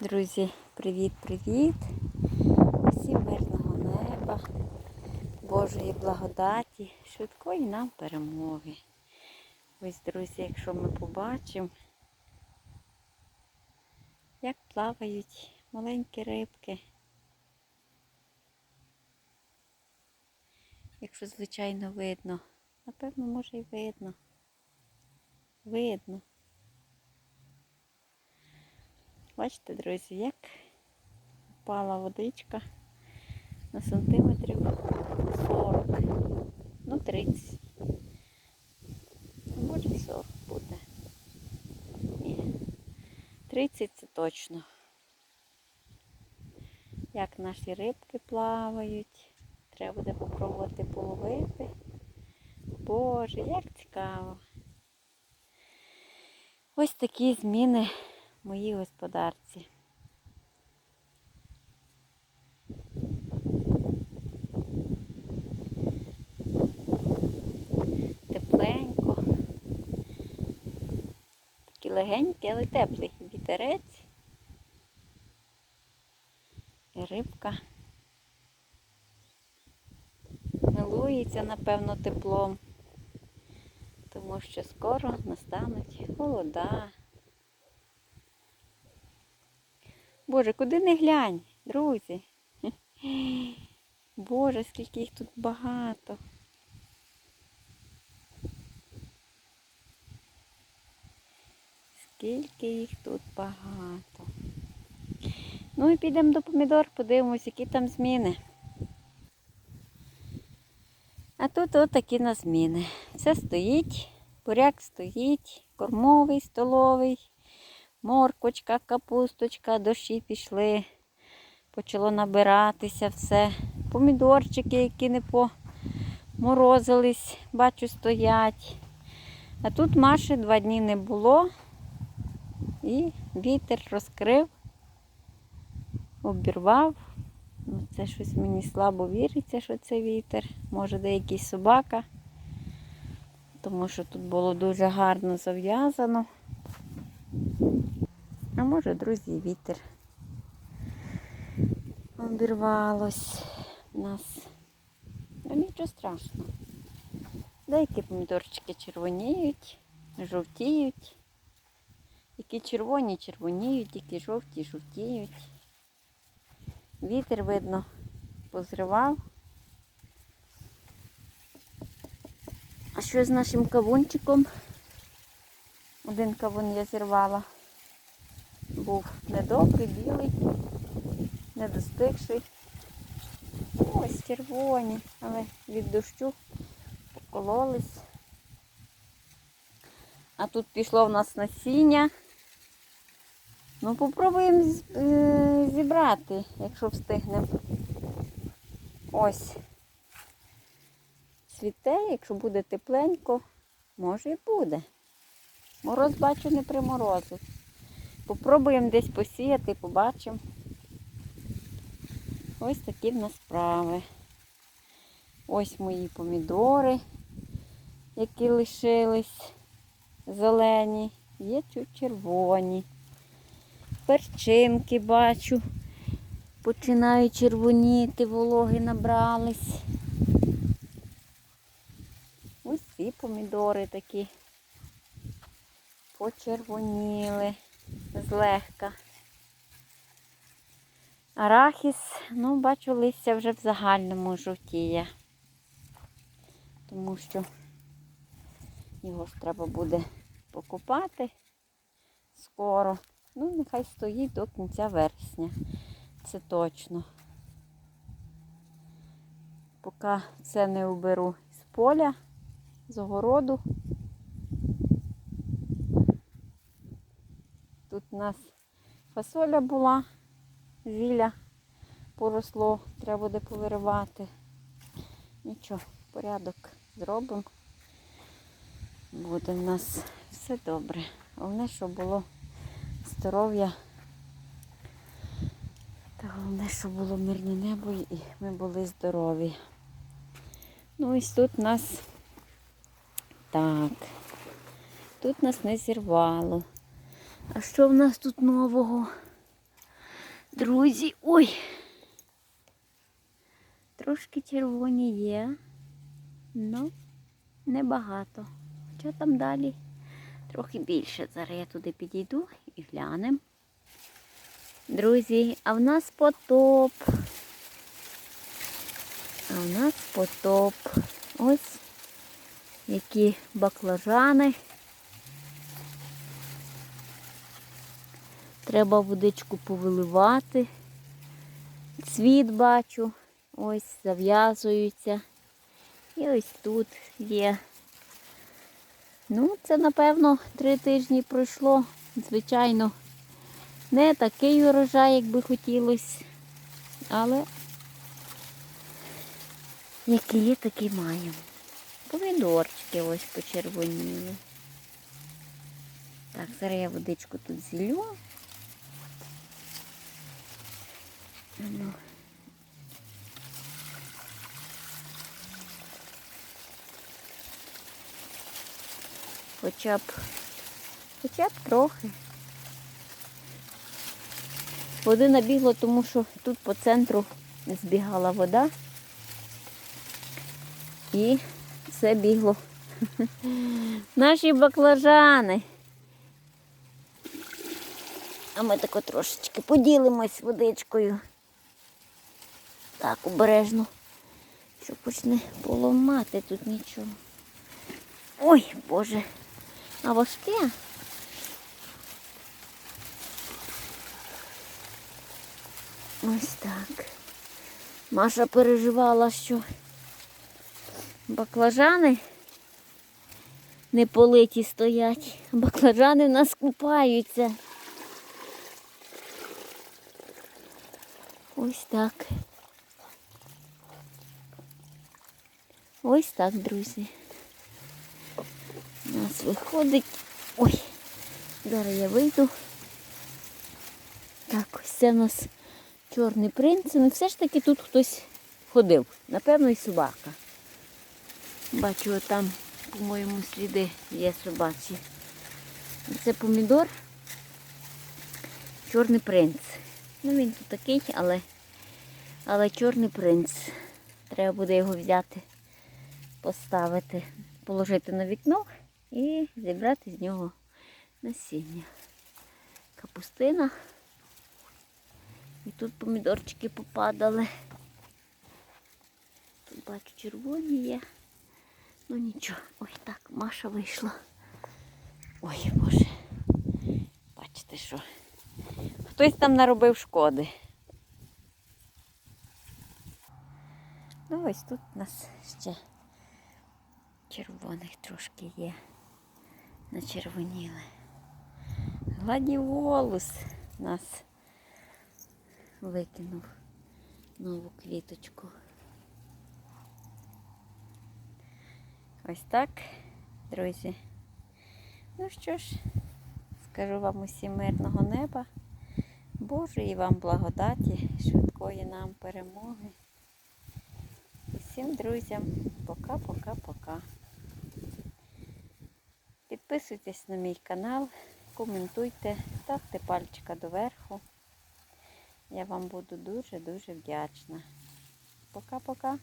Друзі, привіт-привіт! Усім мирного неба, Божої благодаті, швидкої нам перемоги. Ось, друзі, якщо ми побачимо, як плавають маленькі рибки. Якщо, звичайно, видно, напевно, може і видно. Видно. Бачите, друзі, як впала водичка на сантиметрів 40, ну 30. Може 40 буде. Ні. 30 це точно. Як наші рибки плавають. Треба буде попробувати половити. Боже, як цікаво. Ось такі зміни моїй господарці. Тепленько. Такий легенький, але теплий вітерець. І рибка милується, напевно, теплом, тому що скоро настануть холода. Боже, куди не глянь, друзі. Боже, скільки їх тут багато. Скільки їх тут багато. Ну і підемо до помідор, подивимось, які там зміни. А тут от такі на зміни. Все стоїть, буряк стоїть, кормовий, столовий, моркочка, капусточка, дощі пішли, почало набиратися все. Помідорчики, які не поморозились, бачу, стоять. А тут Маші два дні не було. І вітер розкрив, обірвав. Ну, Це щось мені слабо віриться, що це вітер. Може, де якийсь собака, тому що тут було дуже гарно зав'язано. А може, друзі, вітер. Обірвалось у нас. Ну нічого страшного. Деякі помідорчики червоніють, жовтіють. Які червоні, червоніють, які жовті, жовтіють. Вітер, видно, позривав. А що з нашим кавунчиком? Один кавун я зірвала. Був недобрий, білий, недостигший. Ось червоні, але від дощу покололись. А тут пішло в нас насіння. Ну, попробуємо зібрати, якщо встигнемо. Ось. Цвіте, якщо буде тепленько, може і буде. Мороз, бачу, не приморозив. Попробуємо десь посіяти, побачимо. Ось такі в нас справи. Ось мої помідори, які лишились зелені, є червоні. Перчинки бачу. Починають червоніти, вологи набрались. Ось ці помідори такі почервоніли злегка. Арахіс, ну, бачу, листя вже в загальному жовтіє, тому що його ж треба буде покупати скоро. Ну, нехай стоїть до кінця вересня. Це точно. Поки це не уберу з поля, з огороду. Тут у нас фасоля була, зілля поросло, треба буде повиривати. Нічого, порядок зробимо. Буде в нас все добре. Головне, щоб було здоров'я. Та головне, щоб було мирне небо і ми були здорові. Ну ось тут нас так. Тут нас не зірвало. А що в нас тут нового? Друзі, ой. Трошки червоні є, ну небагато. Що там далі? Трохи більше. Зараз я туди підійду і глянемо. Друзі, а в нас потоп. А в нас потоп. Ось які баклажани. Треба водичку повиливати. Цвіт бачу. Ось зав'язуються. І ось тут є. Ну, це, напевно, три тижні пройшло. Звичайно, не такий урожай, як би хотілося. Але який є, такий маємо. Помідорчики ось почервоніли. Так, зараз я водичку тут зілю. Ну. Хоча б, хоча б трохи. Води набігло, тому що тут по центру збігала вода і все бігло. Наші баклажани. А ми тако трошечки поділимось водичкою. Так, обережно, щоб почне поламати тут нічого. Ой, Боже, а важке. Ось так. Маша переживала, що баклажани не политі стоять. Баклажани в нас купаються. Ось так. Ось так, друзі. У нас виходить. Ой, зараз я вийду. Так, ось це у нас чорний принц. Ну все ж таки тут хтось ходив. Напевно, і собака. Бачу, там, по-моєму, сліди є собачі. Це помідор. Чорний принц. Ну він тут такий, але, але чорний принц. Треба буде його взяти, поставити, положити на вікно і зібрати з нього насіння. Капустина. І тут помідорчики попадали. Тут бачу червоні є. Ну нічого. Ой, так, Маша вийшла. Ой, Боже. Бачите, що хтось там наробив шкоди. Ну ось тут у нас ще червоних трошки є. Начервоніли. Гладіолус нас викинув нову квіточку. Ось так, друзі. Ну що ж, скажу вам усім мирного неба, Божої вам благодаті, швидкої нам перемоги. Усім друзям пока-пока-пока. Підписуйтесь на мій канал, коментуйте, ставте пальчика доверху. Я вам буду дуже-дуже вдячна. Пока-пока.